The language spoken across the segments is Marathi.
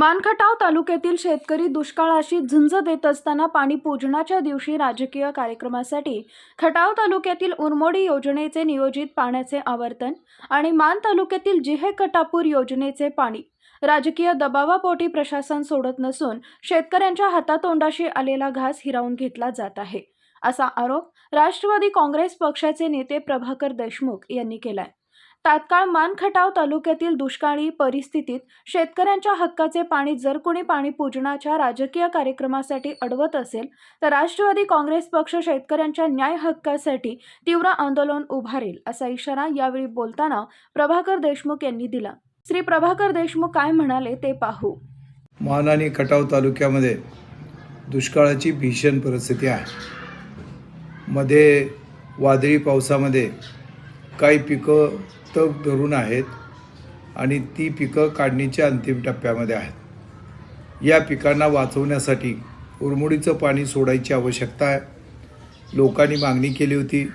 मानखटाव तालुक्यातील शेतकरी दुष्काळाशी झुंज देत असताना पाणी पूजनाच्या दिवशी राजकीय कार्यक्रमासाठी खटाव तालुक्यातील उरमोडी योजनेचे नियोजित पाण्याचे आवर्तन आणि मान तालुक्यातील जिहे कटापूर योजनेचे पाणी राजकीय दबावापोटी प्रशासन सोडत नसून शेतकऱ्यांच्या हातातोंडाशी आलेला घास हिरावून घेतला जात आहे असा आरोप राष्ट्रवादी काँग्रेस पक्षाचे नेते प्रभाकर देशमुख यांनी केलाय. तात्काळ मानखटाव तालुक्यातील दुष्काळी परिस्थितीत शेतकऱ्यांच्या हक्काचे पाणी जर कोणी पाणी पूजनाच्या राजकीय कार्यक्रमासाठी अडवत असेल तर राष्ट्रवादी काँग्रेस पक्ष शेतकऱ्यांच्या न्याय हक्कासाठी तीव्र आंदोलन उभारेल असा इशारा यावेळी बोलताना प्रभाकर देशमुख यांनी दिला. श्री प्रभाकर देशमुख काय म्हणाले ते पाहू. मान आणि खटाव तालुक्यामध्ये दुष्काळाची भीषण परिस्थिती आहे. मध्ये वादळी पावसामध्ये काही पिकं तग धरून आहेत आणि ती पिकं काढणीच्या अंतिम टप्प्यामध्ये आहेत. या पिकांना वाचवण्यासाठी उरमुडीचं पाणी सोडायची आवश्यकता आहे. लोकांनी मागणी केली होती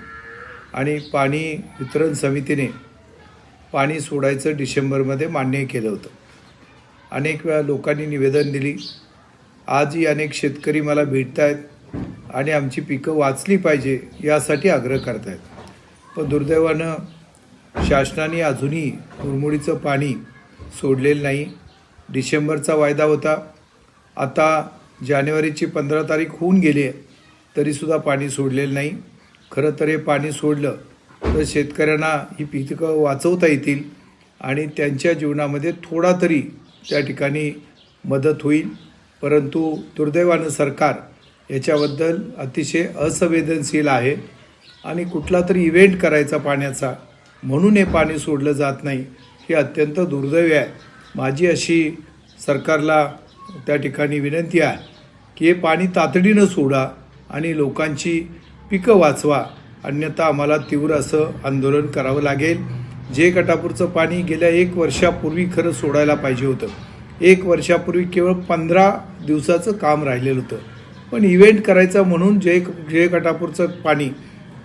आणि पाणी वितरण समितीने पाणी सोडायचं डिसेंबरमध्ये मान्य केलं होतं. अनेक वेळा लोकांनी निवेदन दिली आजही अनेक शेतकरी मला भेटत आहेत आणि आमची पिकं वाचली पाहिजे यासाठी आग्रह करत आहेत पण दुर्दैवानं शासनाने अजूनही मुरमुडीचं पाणी सोडलेलं नाही. डिसेंबरचा वायदा होता. आता जानेवारीची पंधरा तारीख होऊन गेली आहे तरीसुद्धा पाणी सोडलेलं नाही. खरं तर हे पाणी सोडलं तर शेतकऱ्यांना ही पिकं वाचवता येतील आणि त्यांच्या जीवनामध्ये थोडा तरी त्या ठिकाणी मदत होईल. परंतु दुर्दैवानं सरकार याच्याबद्दल अतिशय असंवेदनशील आहे. आणि कुठला तरी इव्हेंट करायचा पाण्याचा. म्हणून हे पाणी सोडलं जात नाही. हे अत्यंत दुर्दैवी आहे. माझी अशी सरकारला त्या ठिकाणी विनंती आहे की हे पाणी तातडीनं सोडा आणि लोकांची पिकं वाचवा. अन्यथा आम्हाला तीव्र असं आंदोलन करावं लागेल. जे कटापूरचं पाणी गेल्या एक वर्षापूर्वी खरं सोडायला पाहिजे होतं. एक वर्षापूर्वी केवळ पंधरा दिवसाचं काम राहिलेलं होतं. पण इव्हेंट करायचं म्हणून जे जे कटापूरचं पाणी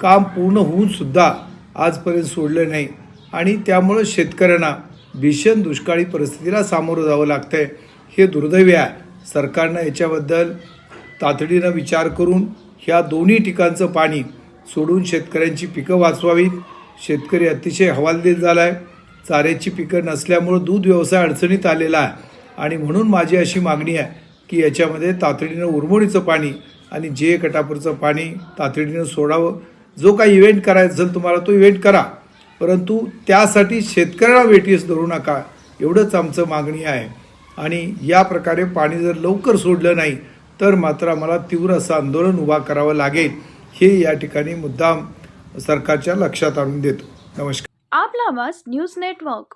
काम पूर्ण होऊन सुद्धा आजपर्यंत सोडलं नाही. आणि त्यामुळं शेतकऱ्यांना भीषण दुष्काळी परिस्थितीला सामोरं जावं लागतं आहे हे दुर्दैवी आहे. सरकारनं याच्याबद्दल तातडीनं विचार करून ह्या दोन्ही ठिकाणचं पाणी सोडून शेतकऱ्यांची पिकं वाचवावीत. शेतकरी अतिशय हवालदिल झाला आहे चाऱ्याची पिकं नसल्यामुळं दूध व्यवसाय अडचणीत आलेला आहे. आणि म्हणून माझी अशी मागणी आहे की याच्यामध्ये तातडीनं उरमोडीचं पाणी आणि जे कटापूरचं पाणी तातडीनं सोडावं. जो काही इव्हेंट करायचा असेल तुम्हाला तो इव्हेंट करा परंतु त्यासाठी शेतकऱ्याला वेटीस धरू नका. एवढंच आमचं मागणी आहे. आणि या प्रकारे पाणी जर लवकर सोडलं नाही तर मात्र आम्हाला तीव्र असं आंदोलन उभा करावं लागेल. हे या ठिकाणी मुद्दाम सरकारच्या लक्षात आणून देतो. नमस्कार. आपला आवाज न्यूज नेटवर्क.